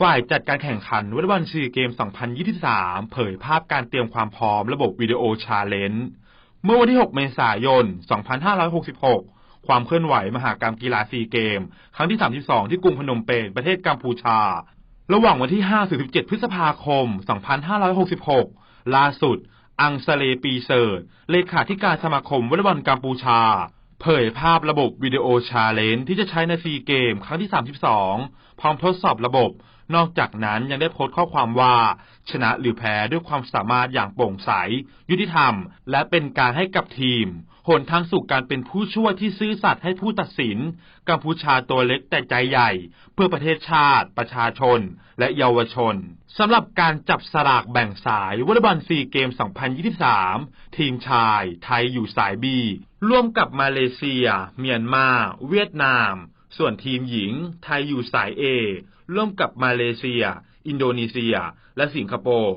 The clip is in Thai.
ฝ่ายจัดการแข่งขันวอลเลย์บอลซีเกม 2023 เผยภาพการเตรียมความพร้อมระบบวิดีโอชาเลนจ์เมื่อวันที่ 6 เมษายน 2566 ความเคลื่อนไหวมหากรรมกีฬาซีเกม ครั้งที่ 32 ที่กรุงพนมเปญประเทศกัมพูชา ระหว่างวันที่ 5-17 พฤษภาคม 2566 ล่าสุด อังสเลปีเซิร์ตเลขาธิการสมาคมวอลเลย์บอลกัมพูชา เผยภาพระบบวิดีโอชาเลนจ์ที่จะใช้ในซีเกม ครั้งที่ 32 พร้อมทดสอบระบบ นอกจากนั้นยังได้โพสต์ข้อความว่า ชนะหรือแพ้ด้วยความสามารถอย่างโปร่งใส ยุติธรรม และเป็นการให้กับทีม หนทางสู่การเป็นผู้ช่วยที่ซื่อสัตย์ให้ผู้ตัดสิน กัมพูชาตัวเล็กแต่ใจใหญ่ เพื่อประเทศชาติ ประชาชน และเยาวชนสำหรับการจับสลากแบ่งสายวอลเลย์บอลซีเกม 2023 ทีมชาย ไทยอยู่สายบีร่วมกับมาเลเซีย เมียนมา เวียดนาม ส่วนทีมหญิง ไทยอยู่สายเอร่วมกับมาเลเซีย อินโดนีเซีย และสิงคโปร์